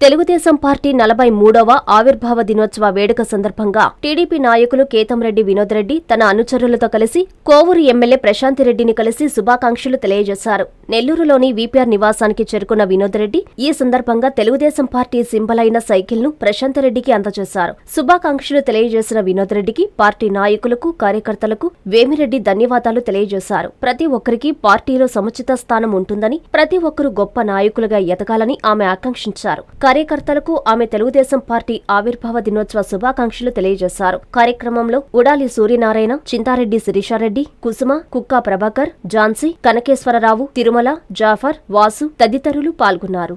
Telugu Desam party నలభై మూడవ ఆవిర్భావ దినోత్సవ వేడుక సందర్భంగా టీడీపీ నాయకులు కేతంరెడ్డి వినోద్ రెడ్డి తన అనుచరులతో కలిసి కోవూరు ఎమ్మెల్యే ప్రశాంతిరెడ్డిని కలిసి శుభాకాంక్షలు తెలియజేశారు. నెల్లూరులోని వీపీఆర్ నివాసానికి చేరుకున్న వినోద్ రెడ్డి ఈ సందర్భంగా తెలుగుదేశం పార్టీ సింబల్ అయిన సైకిల్ను ప్రశాంతిరెడ్డికి అందజేశారు. శుభాకాంక్షలు తెలియజేసిన వినోద్ రెడ్డికి పార్టీ నాయకులకు కార్యకర్తలకు వేమిరెడ్డి ధన్యవాదాలు తెలియజేశారు. ప్రతి ఒక్కరికి పార్టీలో సముచిత స్థానం ఉంటుందని ప్రతి ఒక్కరూ గొప్ప నాయకులుగా ఎదగాలని ఆమె ఆకాంక్షించారు. కార్యకర్తలకు ఆమె తెలుగుదేశం పార్టీ ఆవిర్భావ దినోత్సవ శుభాకాంక్షలు తెలియజేశారు. కార్యక్రమంలో ఉడాలి సూర్యనారాయణ చింతారెడ్డి శిరీషారెడ్డి కుసుమ కుక్కా ప్రభాకర్ ఝాన్సీ కనకేశ్వరరావు తిరుమల జాఫర్ వాసు తదితరులు పాల్గొన్నారు.